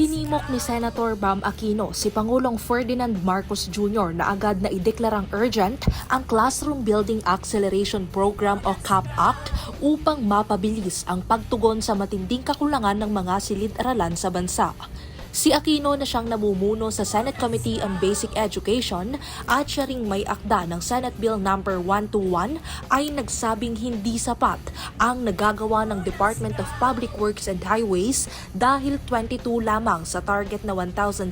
Tinimok ni Senator Bam Aquino si Pangulong Ferdinand Marcos Jr. na agad na ideklarang urgent ang Classroom Building Acceleration Program o CAP Act upang mapabilis ang pagtugon sa matinding kakulangan ng mga silid-aralan sa bansa. Si Aquino na siyang namumuno sa Senate Committee on Basic Education at siya ring may akda ng Senate Bill No. 121 ay nagsabing hindi sapat ang nagagawa ng Department of Public Works and Highways dahil 22 lamang sa target na 1,700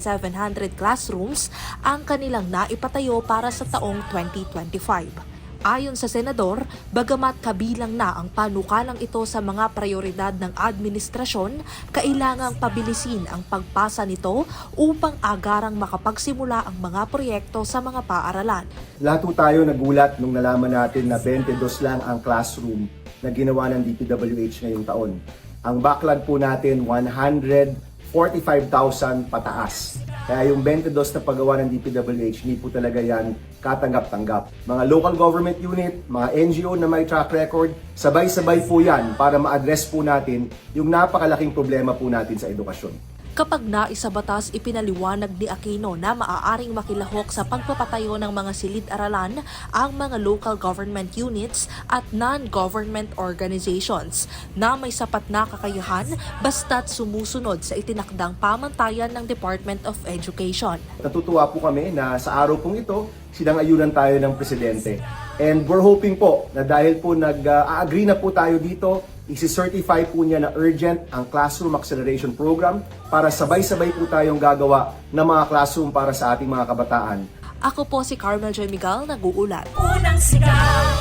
classrooms ang kanilang naipatayo para sa taong 2025. Ayon sa senador, bagamat kabilang na ang panukalang ito sa mga prioridad ng administrasyon, kailangang pabilisin ang pagpasa nito upang agarang makapagsimula ang mga proyekto sa mga paaralan. Lahat tayo nagulat nung nalaman natin na 22 lang ang classroom na ginawa ng DPWH ngayong taon. Ang backlog po natin 145,000 pataas. Kaya yung 22 na paggawa ng DPWH, hindi po talaga yan katanggap-tanggap. Mga local government unit, mga NGO na may track record, sabay-sabay po yan para ma-address po natin yung napakalaking problema po natin sa edukasyon. Kapag naisa batas, ipinaliwanag ni Aquino na maaaring makilahok sa pagpapatayo ng mga silid-aralan ang mga local government units at non-government organizations na may sapat na kakayahan basta't sumusunod sa itinakdang pamantayan ng Department of Education. Natutuwa po kami na sa araw pong ito, silang ayunan tayo ng presidente. And we're hoping po na dahil po nag-agree na po tayo dito, isi-certify po niya na urgent ang Classroom Acceleration Program para sabay-sabay po tayong gagawa ng mga classroom para sa ating mga kabataan. Ako po si Carmel Joy Miguel, nag-uulat. Unang sigaw